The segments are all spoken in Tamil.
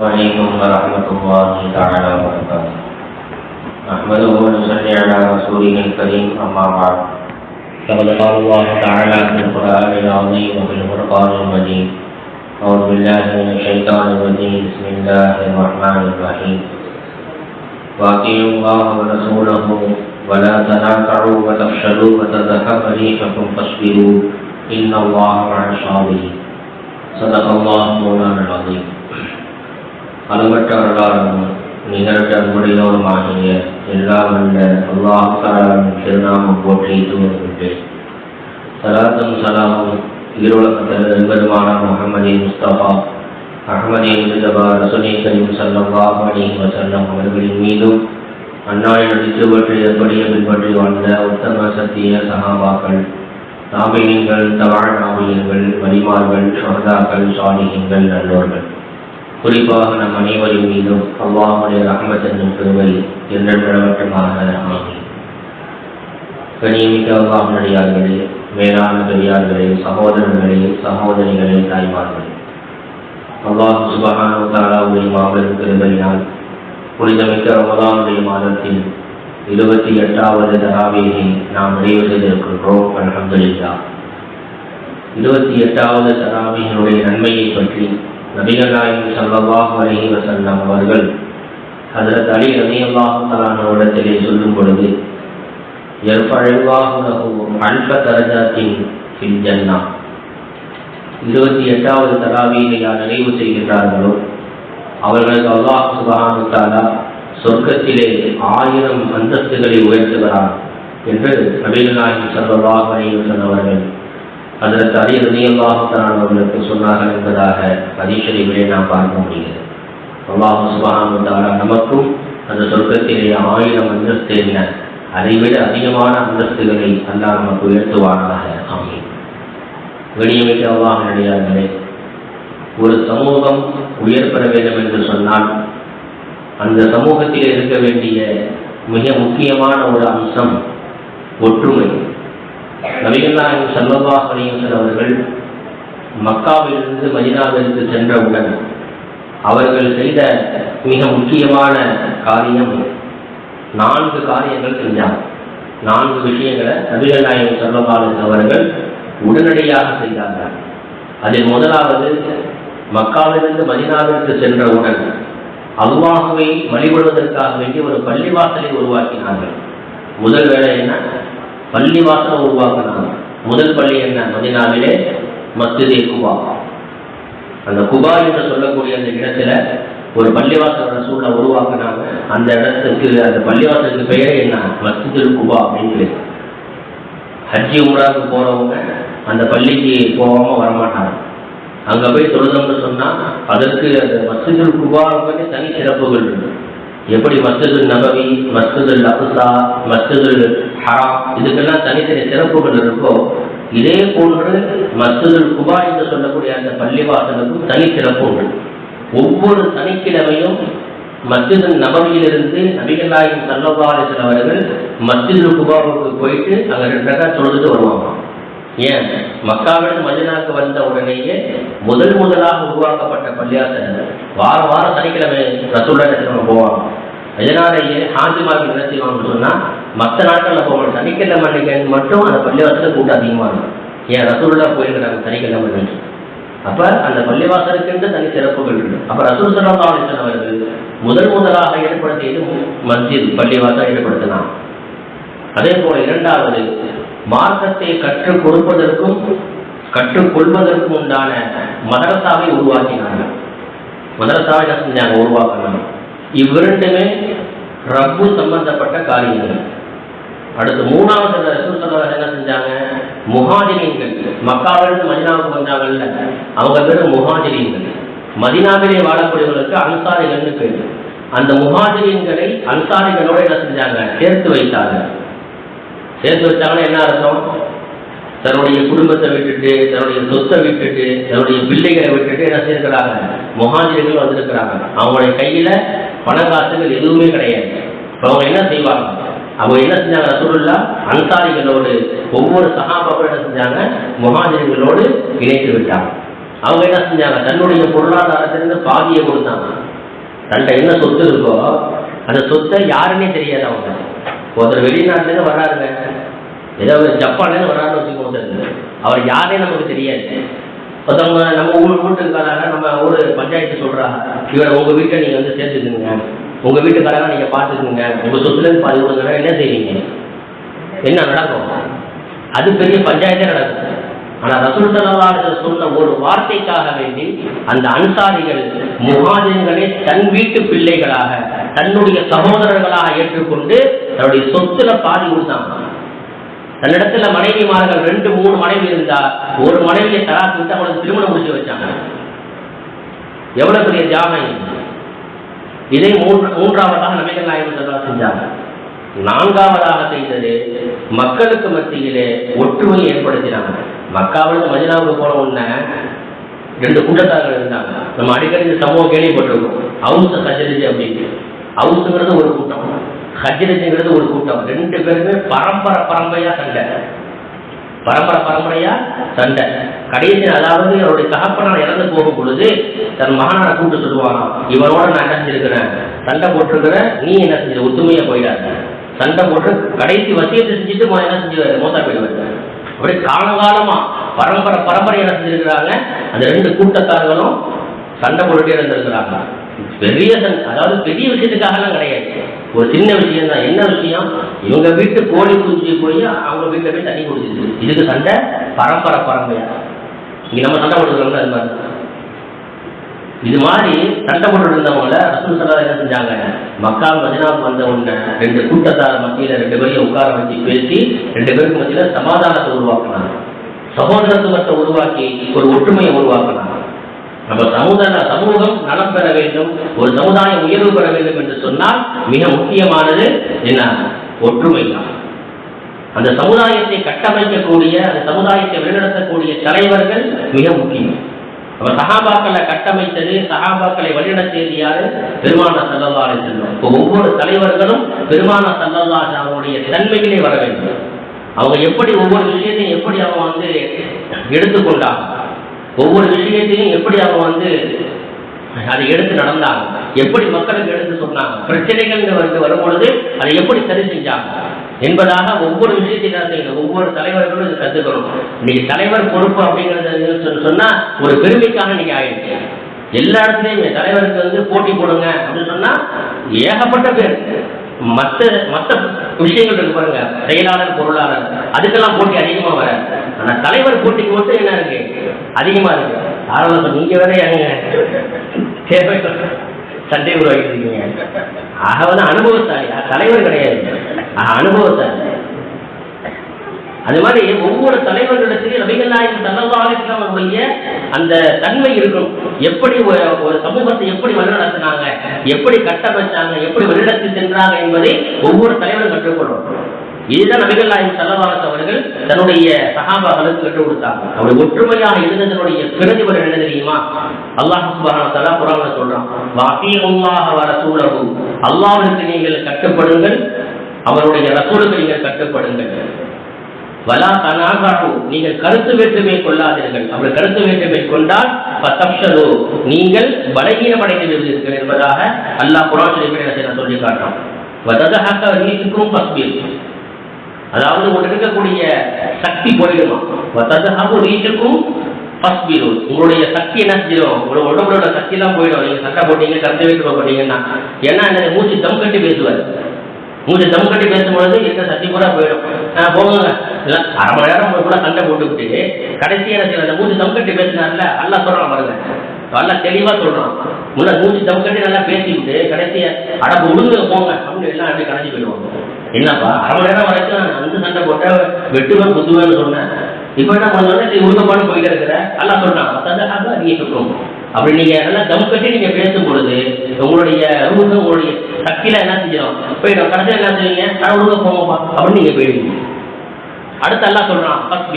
عليكم ورحمة الله تعالى وبركاته. نحمده ونصلي على رسوله الكريم، أما بعد. فقد قال الله تعالى في القرآن العظيم وفي الفرقان المجيد. أعوذ بالله من الشيطان الرجيم. بسم الله الرحمن الرحيم. وأطيعوا الله ورسوله ولا تنازعوا وتفشلوا وتذهب ريحكم فاصبروا إن الله مع الصابرين. صدق الله مولانا العظيم. அளவற்ற வரலாறும் நிகழ்ச்சி அன்புடையோருமாகிய எல்லா எல்லாம் அல்லாஹ் தாலாவின் திருநாமம் போற்றி துவங்குகின்றேன். சலாத்தும் சலாமும் ஈரோலகத்தில் நண்பருமான முகமதி முஸ்தபா அகமதி முஸ்தபா ரசுனி கரீம் சல்லாஹ் அலி வசல்லம் அவர்களின் மீதும் அன்னாரின் நடித்துவற்றை எப்படியே பின்பற்றி வாழ்ந்த உத்தம சத்திய சகாபாக்கள் நாபியங்கள் தவாழ் நாபியங்கள் வரிமார்கள் சொர்தாக்கள் சாலிகங்கள் நல்லோர்கள். குறிப்பாக நம் அனைவரின் மீதும் அவ்வாவுடைய ரஹமத் என்னும் பெருமை என்றென்றவற்றமாக ஆகும் கனியமிக்க அவ்வாஹனடியார்களே மேலான பெரியார்களே சகோதரர்களே சகோதரிகளே தாய்மார்களே. அல்லாஹ் சுபஹானு தாலாவுடைய மாபெரும் பெருமையினால் புனிதமிக்க ரமதானுடைய மாதத்தில் இருபத்தி எட்டாவது தராவியை நாம் நிறைவு செய்திருக்கின்றோம். அலமதுல்லா இருபத்தி எட்டாவது தராவியினுடைய நன்மையை பற்றி நபிகள் நாயகம் சல்லாஹ் அலஹி வசல்லம் அவர்கள் ஹசரத் அலி ரவி அல்லாஹாலானோடத்திலே சொல்லும் பொழுது அல்ப தரஜாத்தின் ஜன்னா. இருபத்தி எட்டாவது தராவியை யார் நினைவு செய்கின்றார்களோ அவர்களுக்கு அல்லாஹ் சுபஹானு தாலா சொர்க்கத்திலே ஆயிரம் அந்தஸ்துகளை உயர்த்துகிறார் என்று நபிகள் நாயகம் சல்லாஹ் அவர்கள் அதற்கு அலி ரதியல்லாஹுத்தான் அவர்களுக்கு சொன்னார்கள் என்பதாக ஹதீஷரிகளே நாம் பார்க்க முடிகிறது. அல்லாஹு சுபஹானுத்தாலா நமக்கும் அந்த சொர்க்கத்திலே ஆயிரம் அந்தஸ்து என்ன அதைவிட அதிகமான அந்தஸ்துகளை அல்லாஹ் நமக்கு உயர்த்துவானாக. அமையும் வெளியமைக்க அல்லாஹ் நடிகார்களே ஒரு சமூகம் உயர் பெற வேண்டும் என்று சொன்னால் அந்த சமூகத்தில் இருக்க வேண்டிய மிக முக்கியமான ஒரு அம்சம் ஒற்றுமை. நபிகள் நாயகம் அலிவசன் அவர்கள் மக்காவிலிருந்து மதினாவிற்கு சென்றவுடன் அவர்கள் செய்த மிக முக்கியமான காரியம் நான்கு காரியங்கள் செஞ்சார் நான்கு விஷயங்களை நபிகள் நாயகம் அவர்கள் உடனடியாக செய்தார்கள் அதில் முதலாவது மக்காவிலிருந்து மதினாவிற்கு சென்றவுடன் அல்லாஹுவை வழிபடுவதற்காக வேண்டி ஒரு பள்ளிவாசலை உருவாக்கினார்கள். முதல் வேலை என்ன? பள்ளி வாசலை உருவாக்கினாங்க முதல் பள்ளி என்ன? மதினாவிலே மத்திதே குபா. அந்த குபா என்று சொல்லக்கூடிய அந்த இடத்துல ஒரு பள்ளிவாசல் ரசூலை உருவாக்குனாங்க. அந்த இடத்துக்கு அந்த பள்ளிவாசலுக்கு பெயரே என்ன? மஸ்ஜிதுல் குபா அப்படின்னு ஹஜ்ஜி உம்ராவுக்கு போறவங்க அந்த பள்ளிக்கு போகாம வரமாட்டாங்க. அங்க போய் தொழுதம்னு சொன்னா அதற்கு அந்த மஸ்ஜிதுல் குபாவுக்கு தனி சிறப்புகள் இருக்கு. எப்படி மஸ்ஜிதுல் நபவி மஸ்ஜிதுல் அப்சா மஸ்ஜிதுல் ஹராம். இதுக்கெல்லாம் தனித்தனி சிறப்புகள் இருக்கோ? இதே போன்று மசூதுல் குபா என்று சொல்லக்கூடிய அந்த பள்ளிவாசலுக்கும் தனி சிறப்பு உண்டு. ஒவ்வொரு சனிக்கிழமையும் மஸ்ஜிதுல் நபவியிலிருந்து நபிகளாயின் நாயகம் சல்லபாலிசன் அவர்கள் மஸ்ஜிது குபாவுக்கு போயிட்டு அங்க ரெண்டாக தொழுதுட்டு வருவாங்க. ஏன்? மக்காவிலிருந்து மதினாக்கு வந்த உடனேயே முதல் முதலாக உருவாக்கப்பட்ட பள்ளியாசன் வார வாரம் சனிக்கிழமை ரசூல்லா போவாங்க. இதனாலேயே ஹாஜிமார்கள் என்ன செய்வாங்கன்னு சொன்னா மற்ற நாட்களில் போகணும். சனிக்கிழமை அன்னைக்கு மட்டும் அந்த பள்ளிவாசல கூட்டம் அதிகமாக இருக்கும். ஏன்? ரசூல்லா போயிருக்கிறாங்க சனிக்கிழமை அன்னைக்கு அப்போ அந்த பள்ளிவாசலுக்கு தனி சிறப்புகள் இருக்கு அப்போ ரசூல் சல்லா அலிஸ்லாம் அவர்கள் முதல் முதலாக ஏற்படுத்தியது மஸ்ஜித் பள்ளிவாசல் ஏற்படுத்தினான் அதே போல இரண்டாவது மார்க்கத்தை கற்றுக் கொடுப்பதற்கும் கற்றுக்கொள்வதற்கும் உண்டான மதரசாவை உருவாக்கினார்கள். மதரசாவை என்ன செஞ்சாங்க? உருவாக்கினாங்க. இவ்விரண்டுமே ரப்பு சம்பந்தப்பட்ட காரியங்கள். அடுத்து மூணாவது ரசூல் என்ன செஞ்சாங்க? முகாஜிரியங்கள் மக்காவிலிருந்து மதினாவுக்கு வந்தாங்கல்ல அவங்க பேர் முகாஜிரியங்கள் மதினாவிலே வாழக்கூடியவர்களுக்கு அன்சாரிகள்னு பேர். அந்த முகாஜிரியங்களை அன்சாரிகளோட என்ன செஞ்சாங்க? சேர்த்து வைத்தாங்க. சேர்த்து வச்சாங்கன்னா என்ன அர்த்தம்? தன்னுடைய குடும்பத்தை விட்டுட்டு தன்னுடைய சொத்தை விட்டுட்டு தன்னுடைய பிள்ளைகளை விட்டுட்டு என்ன செய்யிருக்கிறாங்க முகாஜிர்கள் வந்திருக்கிறாங்க. அவங்களுடைய கையில பணக்காசுகள் எதுவுமே கிடையாது. அவங்க என்ன செய்வாங்க? அவங்க என்ன செஞ்சாங்க? ரசூலுல்லா அன்சாரிகளோடு ஒவ்வொரு சகாபாவும் என்ன செஞ்சாங்க? முகாஜர்களோடு இணைத்து விட்டாங்க. அவங்க என்ன செஞ்சாங்க? தன்னுடைய பொருளாதாரத்திலிருந்து பாதியை கொடுத்தாங்க. தன்ட்ட என்ன சொத்து இருக்கோ அந்த சொத்தை யாருன்னே தெரியாது அவங்க ஒருத்தர் வெளிநாட்டுலேருந்து வர்றாருங்க. ஏதோ ஒரு ஜப்பான்லேருந்து வர்றாருன்னு வச்சுக்கோங்க அவர் யாரே நமக்கு தெரியாது. ஒருத்தவங்க நம்ம ஊர் வீட்டுக்காரங்க நம்ம ஊர் பஞ்சாயத்து சொல்றா இவரை உங்க வீட்டை நீங்க வந்து சேர்த்துக்குங்க. உங்க வீட்டுக்காரங்க நீங்க பார்த்துக்குங்க. உங்க சொத்துல இருந்து பாதி கொடுங்க என்ன செய்வீங்க? என்ன நடக்கும்? அது பெரிய பஞ்சாயத்தே நடக்கும். ஆனா ரசூல் சல்லல்லாஹு சொன்ன ஒரு வார்த்தைக்காக வேண்டி அந்த அன்சாரிகள் முகாஜின்களை தன் வீட்டு பிள்ளைகளாக தன்னுடைய சகோதரர்களாக ஏற்றுக்கொண்டு தன்னுடைய சொத்துல பாதி கொடுத்தாங்க தன்னிடத்துல மனைவிமார்கள் ரெண்டு மூணு மனைவி இருந்தா ஒரு மனைவியை தலாக்கு விட்டு அவளுக்கு திருமணம் முடிச்சு வச்சாங்க. எவ்வளவு பெரிய தியாகம் இதை மூன்று மூன்றாவதாக நபிகள் நாயகம் சல்லா செஞ்சாங்க. நான்காவதாக செய்தது மக்களுக்கு மத்தியிலே ஒற்றுமையை ஏற்படுத்தினாங்க. மக்காவிலிருந்து மதினாவுக்கு போன உடனே ரெண்டு கூட்டத்தார்கள் இருந்தாங்க. நம்ம அடிக்கடி இந்த சமூகம் கேள்விப்பட்டிருக்கோம். அவுச சஜரிஜி அப்படின்னு. அவுசுங்கிறது ஒரு கூட்டம். ஹஜ்ரஜுங்கிறது ஒரு கூட்டம். ரெண்டு பேருமே பரம்பரை பரம்பரையா சண்டை. பரம்பரை பரம்பரையா சண்டை. கடைசி அதாவது அவருடைய தகப்பனார் இறந்து போகும் பொழுது தன் மகனான கூப்பிட்டு சொல்லுவான் இவரோட நான் என்ன செஞ்சிருக்கிறேன் சண்டை போட்டிருக்கிறேன் நீ என்ன செஞ்ச? ஒத்துமையா போயிடாத. சண்டை போட்டு கடைசி வசியத்தை செஞ்சுட்டு என்ன செஞ்சு மோசா போயிடுவாரு. அப்படி காலகாலமா பரம்பரை பரம்பரை என்ன செஞ்சிருக்கிறாங்க? அந்த ரெண்டு கூட்டத்தார்களும் சண்டை போட்டுட்டே இருந்திருக்கிறாங்க. பெரிய அதாவது பெரிய விஷயத்துக்காகலாம் கிடையாது. ஒரு சின்ன விஷயம் தான் என்ன விஷயம்? இவங்க வீட்டு கோழி குஞ்சு போய் அவங்க வீட்டில் போய் தண்ணி குடிச்சிது இதுக்கு சண்டை பரம்பரை பரம்பரையா? இங்கே நம்ம சண்டை போட்டுக்கிறோம்ல அது மாதிரி. இது மாதிரி சண்டை போட்டு இருந்தவங்கள ரசூல் சல்லா என்ன செஞ்சாங்க? மக்கள் மதினாவுக்கு வந்த உடனே ரெண்டு கூட்டத்தார் மத்தியில் ரெண்டு பேரையும் உட்கார வச்சு பேசி ரெண்டு பேருக்கு மத்தியில சமாதானத்தை உருவாக்கினாங்க. சகோதரத்துவத்தை உருவாக்கி ஒரு ஒற்றுமையை உருவாக்கினாங்க. நம்ம சமுதாய சமூகம் நலம் பெற வேண்டும். ஒரு சமுதாயம் உயர்வு பெற வேண்டும் என்று சொன்னால் மிக முக்கியமானது என்ன? ஒற்றுமை தான். அந்த சமுதாயத்தை கட்டமைக்கக்கூடிய அந்த சமுதாயத்தை வழிநடத்தக்கூடிய தலைவர்கள் மிக முக்கியம். அவர் சகாபாக்களை கட்டமைத்தது சகாபாக்களை வழிநடத்தியது யாரு? பெருமான சல்லல்லாறு செல்வம் இப்போ ஒவ்வொரு தலைவர்களும் பெருமான சல்லல்லாஹு அவருடைய தன்மையிலே வர வேண்டும். அவங்க எப்படி ஒவ்வொரு விஷயத்தையும் எப்படி அவங்க வந்து எடுத்துக்கொண்டாங்க? ஒவ்வொரு விஷயத்தையும் எப்படி அவங்க வந்து அதை எடுத்து நடந்தாங்க? எப்படி மக்களுக்கு எடுத்து சொன்னாங்க? பிரச்சனைகள் வந்து வரும்பொழுது அதை எப்படி சரி செஞ்சாங்க? என்பதாக ஒவ்வொரு விஷயத்தையும் என்ன செய்யணும் ஒவ்வொரு தலைவர்களும் இது கத்துக்கணும் இன்னைக்கு தலைவர் பொறுப்பு அப்படிங்கறது சொன்னா ஒரு பெருமைக்காக இன்னைக்கு ஆயிடுச்சு எல்லா இடத்துலயுமே தலைவருக்கு வந்து போட்டி போடுங்க அப்படின்னு சொன்னா ஏகப்பட்ட பேர். மற்ற மற்ற விஷயங்கள் இருக்கு பாருங்க. செயலாளர் பொருளாளர். அதுக்கெல்லாம் போட்டி அதிகமா வர ஆனால் தலைவர் போட்டிக்கு மட்டும் என்ன இருக்கு? அதிகமா இருக்கு. ஆரம்ப நீங்க வேற எங்க தேவை சண்டை உருவாக்கிருக்கீங்க ஆக வந்து அனுபவசாலி. தலைவர் கிடையாது. ஆக அனுபவசாலி. அது மாதிரி ஒவ்வொரு தலைவர்களிடத்திலும் ரவிகள் நாயகம் சல்லல்லாஹு அவருடைய அந்த தன்மை இருக்கும். எப்படி ஒரு சமூகத்தை எப்படி வழிநடத்தினாங்க எப்படி கட்டமைச்சாங்க எப்படி வழிநடத்தி சென்றாங்க என்பதை ஒவ்வொரு தலைவரும் கற்றுக்கொள்ளும் இதுதான் நபிகள் நாயகம் சல்லல்லாஹு அவர்கள் தன்னுடைய சகாபாக்களுக்கு கற்றுக் கொடுத்தாங்க. அவருடைய ஒற்றுமையாக இருந்ததனுடைய பிரதிபலன் என்ன தெரியுமா? அல்லாஹ் சுப்ஹானஹு வ தஆலா குர்ஆன்ல சொல்றான் வர வ அல்லாவிற்கு நீங்கள் கட்டுப்படுங்கள் அவருடைய ரசூலுக்கு நீங்கள் கட்டுப்படுங்கள். வலா தனாகாகு நீங்கள் கருத்து வேற்றுமை கொள்ளாதீர்கள். அவர்கள் கருத்து வேற்றுமை கொண்டால் பத்தப்ஷலோ நீங்கள் பலகீனமடைந்து விடுவீர்கள் என்பதாக அல்லாஹ் குரான் சொல்லி காட்டும் வததஹக ரீசுக்கும் பஸ்பில் அதாவது உங்களுக்கு இருக்கக்கூடிய சக்தி போயிடுமா வததஹகு ரீசுக்கும் பஸ்பிலு உங்களுடைய சக்தி என்ன செஞ்சிடும்? உங்களோட உடம்புல சக்தி எல்லாம் போயிடும். நீங்க சட்டை போட்டீங்க கருத்து வேற்றுமை போட்டீங்கன்னா. ஏன்னா என்ன மூச்சு தம் கட்டி பேசுவார். மூணு சமூகத்தை கட்டி பேசும்பொழுது எந்த சக்தி கூட போயிடும். ஆ, போங்க அரை மணி நேரம் கூட சண்டை போட்டுக்கிட்டு கடைசியா என்ன அந்த மூணு சமூகத்தை கட்டி பேசினார்ல நல்லா சொல்றான் பாருங்க. நல்லா தெளிவா சொல்றான். முன்ன மூச்சு சமூகத்தை நல்லா பேசிக்கிட்டு கடைசியா அடப்பு உடுங்க போங்க அப்படின்னு எல்லாம் அப்படி கடைசி போயிடுவாங்க. என்னப்பா அரை மணி நேரம் வரைக்கும் அந்த சண்டை போட்ட வெட்டுவேன் குத்துவேன்னு சொன்னேன் இப்போ என்ன பண்ணோன்னா நீ உடுங்கப்பான்னு போயிட்டு இருக்கிற. நல்லா சொல்றான் மத்ததாக அதிக சொல்லுவோம். அப்படி நீங்க நல்லா தம் கட்டி நீங்க பேசும் பொழுது உங்களுடைய ரூஹ் உங்களுடைய சக்தியில என்ன செய்யணும் போயிடும் கடைசியில் என்ன செய்வீங்க? நான் உழுக அப்படின்னு நீங்க போயிடுவீங்க. அடுத்து எல்லாம் சொல்றான் ஃபர்ஸ்ட்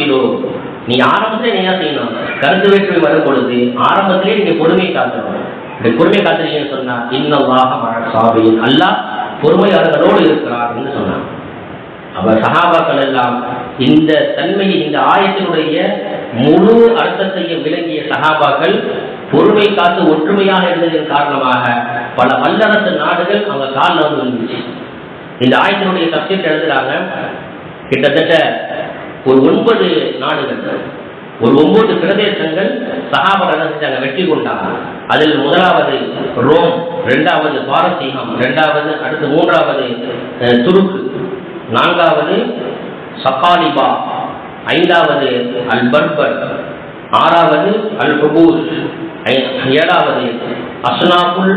நீ ஆரம்பத்திலே நீ என்ன செய்யணும்? கருத்து வேற்றுமை வரும் பொழுது ஆரம்பத்திலே நீங்க பொறுமை காக்கணும் இந்த பொறுமை காத்துறீங்கன்னு சொன்னா இன்னவாக மழ சாபியின். அல்லாஹ் பொறுமையாளர்களோடு இருக்கிறார் என்று சொன்னான். அவர் சகாபாக்கள் எல்லாம் இந்த தன்மையை இந்த ஆயத்தினுடைய முழு அர்த்தத்தையும் விளங்கிய சகாபாக்கள் பொறுமை காத்து ஒற்றுமையாக இருந்ததன் காரணமாக பல வல்லரசு நாடுகள் அவங்க காலில் வந்து வந்துச்சு இந்த ஆயத்தினுடைய சப்ஜெக்ட் எழுதுறாங்க? கிட்டத்தட்ட ஒரு ஒன்பது நாடுகள் ஒரு ஒன்பது பிரதேசங்கள் சகாபர்கள் செஞ்சாங்க? வெற்றி கொண்டாங்க. அதில் முதலாவது ரோம் இரண்டாவது பாரசீகம் இரண்டாவது அடுத்து மூன்றாவது துருக்கு நான்காவது சகாலிபா ஐந்தாவது அல் பர்பர் ஆறாவது அல் குபூஸ். ஏழாவது அஸ்னாபுல்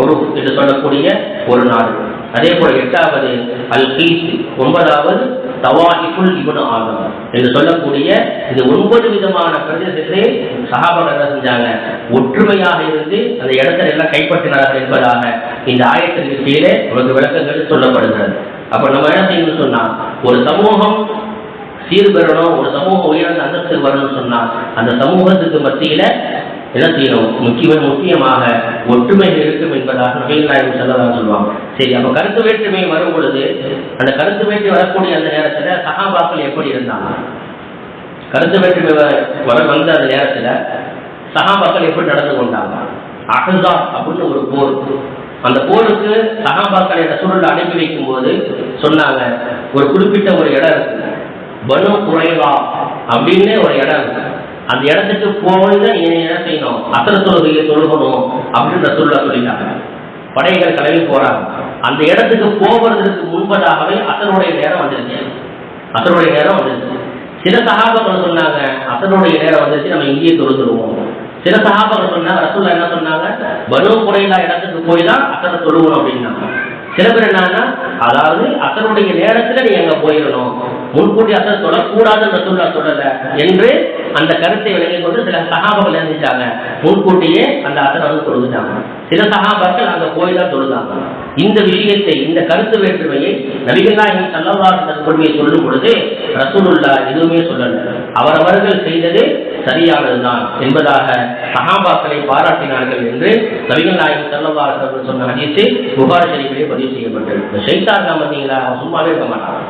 ஒரு என்று சொல்லக்கூடிய ஒரு நாடு. அதே போல எட்டாவது அல் கீஸ் ஒன்பதாவது தவாயிஃபுல் இவனு ஆதம் என்று சொல்லக்கூடிய இந்த ஒன்பது விதமான பிரதேசத்திலே சஹாபாக்கள் என்ன செஞ்சாங்க? ஒற்றுமையாக இருந்து அந்த இடத்துல எல்லாம் கைப்பற்றினார்கள் என்பதாக இந்த ஆயத்திற்கு கீழே உங்களுக்கு விளக்கங்கள் சொல்லப்படுகிறது. அப்ப நம்ம என்ன செய்யணும்னு சொன்னா ஒரு சமூகம் சீர்பெறணும் ஒரு சமூக உயர்ந்த அந்தஸ்து வரணும்னு சொன்னா அந்த சமூகத்துக்கு மத்தியில என்ன செய்யணும் முக்கிய முக்கியமாக ஒற்றுமை இருக்கும் என்பதாக நவீன நாயகம் செல்லதான் சொல்லுவாங்க சரி அப்ப கருத்து வேற்றுமை வரும் பொழுது அந்த கருத்து வேற்றுமை வரக்கூடிய அந்த நேரத்துல சகாபாக்கள் எப்படி இருந்தாங்க? கருத்து வேற்றுமை வர வந்த அந்த நேரத்துல சகாபாக்கள் எப்படி நடந்து கொண்டாங்க? அகந்தா அப்படின்னு ஒரு போர். அந்த போருக்கு சகாபாக்களை சூழல் அனுப்பி வைக்கும் போது சொன்னாங்க ஒரு குறிப்பிட்ட ஒரு இடம் இருக்கு பனு குறைவா அப்படின்னு ஒரு இடம் இருக்கு. அந்த இடத்துக்கு போய் தான் என்ன செய்யணும்? அசர தொழுகையை தொழுகணும் அப்படின்னு ரசூல்லா சொல்லிட்டாங்க. படைகள் கிளம்பி போறாங்க. அந்த இடத்துக்கு போவதற்கு முன்பதாகவே அசனுடைய நேரம் வந்துருச்சு. அசனுடைய நேரம் வந்துருச்சு. சில சகாபங்கள் சொன்னாங்க அசனுடைய நேரம் வந்துருச்சு நம்ம இங்கேயே தொழுதுருவோம். சில சகாபங்கள் சொன்னாங்க ரசூல்லா என்ன சொன்னாங்க பனு குறையில்லா இடத்துக்கு போய் தான் அசனை தொழுகணும் அப்படின்னாங்க. சில பேர் என்னன்னா அதாவது அசனுடைய நேரத்துல நீ அங்க போயிடணும். முன்கூட்டி அசர் தொடக்கூடாதுன்னு ரசூல்லா சொல்லல என்று அந்த கருத்தை விளங்கி கொண்டு சில சகாபர்கள் எழுந்திட்டாங்க முன்கூட்டியே அந்த அசனை வந்து தொழுதுட்டாங்க. சில சகாபாக்கள் அந்த போய் தான் தொழுதாங்க. இந்த விஷயத்தை இந்த கருத்து வேற்றுமையை நபிகள் நாயகம் தற்கொள்கையை சொல்லும் பொழுது ரசூலுல்லா எதுவுமே சொல்லல. அவரவர்கள் செய்தது சரியானதுதான் என்பதாக சகாபாக்களை பாராட்டினார்கள் என்று நபிகள் நாயகம் சல்லல்லாஹு சொன்ன ஹதீஸு புகார் ஷரீஃபிலே பதிவு செய்யப்பட்டது இந்த ஷைத்தான் பார்த்தீங்களா? சும்மாவே இருக்க மாட்டான்.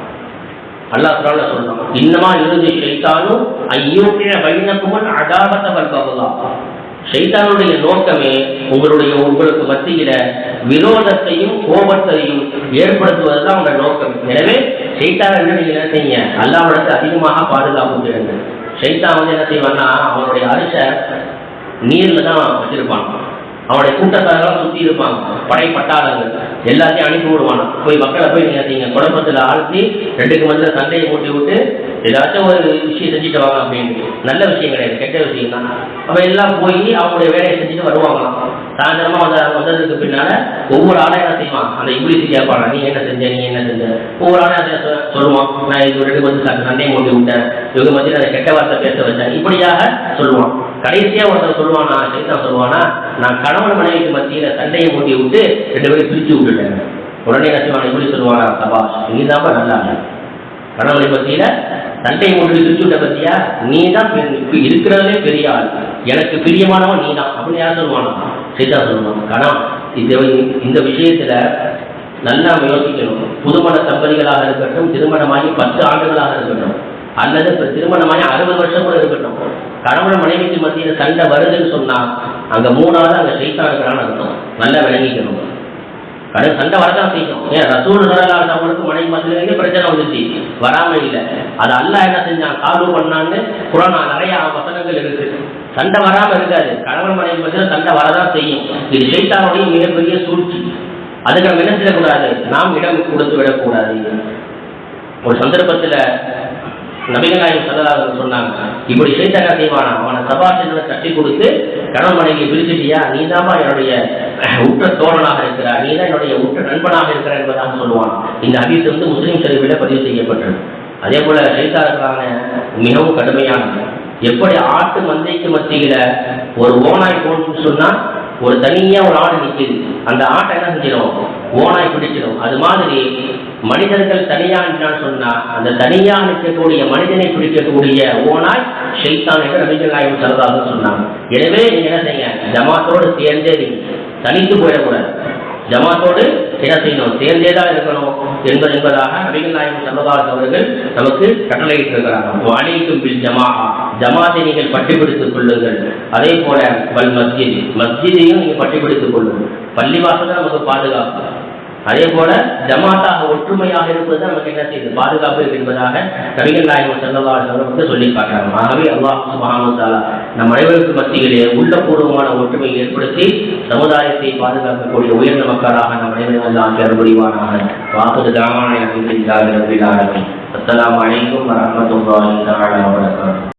அல்லாஹால சொல்றான் இன்னமா இருந்து ஷைத்தானும் ஐயோக்கிய பைனக்குமன் அதாபத்த வல்பகுதா ஷைத்தானுடைய நோக்கமே உங்களுடைய உங்களுக்கு மத்தியில விரோதத்தையும் கோபத்தையும் ஏற்படுத்துவதுதான் உங்கள் நோக்கம். எனவே ஷைத்தான் என்ன நீங்க என்ன செய்ய அல்லாவிடத்தை அதிகமாக பாதுகாப்பு தேடுங்க ஷைத்தான் வந்து என்ன செய்வான்னா அவனுடைய அரிசை நீர்ல தான் வச்சிருப்பான். அவனுடைய கூட்டத்தாரெல்லாம் சுத்தி இருப்பாங்க. படை பட்டாளங்கள். எல்லாத்தையும் அனுப்பி விடுவான் போய் மக்களை போய் நீங்க செய்யுங்க குழப்பத்துல ஆழ்த்தி ரெண்டுக்கு மத்தியில சண்டையை மூட்டி விட்டு ஏதாச்சும் ஒரு விஷயம் செஞ்சுட்டு வாங்க அப்படின்னு. நல்ல விஷயம் கிடையாது. கெட்ட விஷயம் தான். அவ எல்லாம் போய் அவங்களுடைய வேலையை செஞ்சுட்டு வருவாங்களாம். சாயந்தரமா வந்த வந்ததுக்கு பின்னால ஒவ்வொரு ஆளையும் என்ன செய்வான் அந்த இங்கிலீஷ் கேட்பாங்க நீ என்ன செஞ்ச நீ என்ன செஞ்ச? ஒவ்வொரு ஆளையும் அதை சொல்லுவான் நான் இது ரெண்டு வந்து சண்டையை மூட்டி விட்டேன். இவங்க மத்தியில் அதை கெட்ட வார்த்தை பேச வச்சேன். இப்படியாக சொல்லுவான். கடைசியா ஒருத்தன் சொல்லுவானா சைத்தான் சொல்லுவானா நான் கணவன் மனைவிக்கு மத்தியில சண்டையை ஓட்டி விட்டு ரெண்டு பேரும் பிரிச்சு விட்டுட்டேன். உடனே என்ன எப்படி சொல்லுவானா சபா நீ தான் நல்லா இல்லை கணவனை பத்தியில சண்டையை மூட்டி பிரிச்சு விட்ட பத்தியா? நீ தான் இருக்கிறதுலே பெரிய ஆள். எனக்கு பிரியமானவன் நீ தான் அப்படின்னு யார் சொல்லுவானா? சீதா சொல்லுவான். கணவன் இது இந்த விஷயத்துல நல்லா யோசிக்கணும். புதுமண தம்பதிகளாக இருக்கட்டும் திருமணமாகி பத்து ஆண்டுகளாக இருக்கட்டும் அல்லது திருமணமாகி அறுபது வருஷம் கூட இருக்கட்டும் கணவன் மனைவிக்கு மத்தியில் சண்டை வருதுன்னு சொன்னா அங்க மூணாவது அங்க சைத்தானுக்கிறான்னு அர்த்தம். நல்லா விளங்கிக்கணும் கடை சண்டை வரதான் செய்யும். ஏன்? ரசூல் சரலால் அவங்களுக்கு மனைவி மத்தியிலேயே பிரச்சனை வந்துச்சு. வராம இல்லை. அது அல்ல என்ன செஞ்சான்? காபு பண்ணான்னு புறநா நிறைய வசனங்கள் இருக்கு. சண்டை வராம இருக்காது. கணவன் மனைவி மத்தியில் சண்டை வரதான் செய்யும். இது சைத்தானுடைய மிகப்பெரிய சூழ்ச்சி. அதுக்கு நம்ம என்ன செய்யக்கூடாது? நாம் இடம் கொடுத்து விடக்கூடாது. ஒரு சந்தர்ப்பத்துல நபிகள் நாயகம் சொன்னாங்க இப்படி சைத்தான செய்வானா? அவனை சபாஷன்களை கட்டி கொடுத்து கணவன் மனைவி பிரிச்சுட்டியா? நீ என்னுடைய உற்ற தோழனாக இருக்கிற நீ தான் என்னுடைய உற்ற நண்பனாக இருக்கிற என்பதாக சொல்லுவான். இந்த ஹதீஸ் வந்து முஸ்லீம் ஷரீஃபில் பதிவு செய்யப்பட்டது. அதே போல சைத்தா மிகவும் கடுமையானது. எப்படி ஆட்டு மந்தைக்கு மத்தியில ஒரு ஓனாய் போன்னு சொன்னா ஒரு தனியா ஒரு ஆடு நிற்குது அந்த ஆட்டை என்ன செஞ்சிடும்? ஓனாய் பிடிச்சிடும். அது மாதிரி மனிதர்கள் தனியா சொன்னா அந்த தனியா நிற்கக்கூடிய மனிதனை பிடிக்கக்கூடிய ஓனாய் ஷெய்தான் என்று நபிகள் நாயகம் சரதாக சொன்னாங்க. எனவே நீங்க என்ன செய்ய ஜமாத்தோடு சேர்ந்தே தனித்து போயிடக்கூடாது. ஜமாத்தோடு என்ன செய்யணும்? சேர்ந்தே தான் இருக்கணும் என்பது என்பதாக ரவீந்திர நாயகம் சரதாஸ் அவர்கள் நமக்கு கட்டளையிட்டிருக்கிறார்கள் வாணிக்கும் பில் ஜமா ஜமாத்தை நீங்கள் பட்டிப்பிடித்துக் கொள்ளுங்கள். அதே போல வல் மஸ்ஜித். மஸ்ஜிதையும் நீங்கள் பட்டிப்பிடித்துக் கொள்ளுங்கள். பள்ளிவாசல் நமக்கு பாதுகாப்பு அதே போல ஜமாத்தாக ஒற்றுமையாக இருப்பது நமக்கு என்ன செய்யுது? பாதுகாப்பு என்பதாக கவிஞர் நாயகம் செல்லவாசர் வந்து சொல்லி பார்க்கிறாங்க ஆகவே அல்லாஹு மகாமத்தாலா நம் அனைவருக்கு மத்தியிலே உள்ளபூர்வமான ஒற்றுமையை ஏற்படுத்தி சமுதாயத்தை பாதுகாக்கக்கூடிய உயர்ந்த மக்களாக நம் அனைவரும் ஆக்கி அருள்புரிவானாக. வாசது ராமாயணம் அஸ்ஸலாமு அலைக்கும் வரஹ்மத்துல்லாஹி தஆலா வபரகாத்துஹு.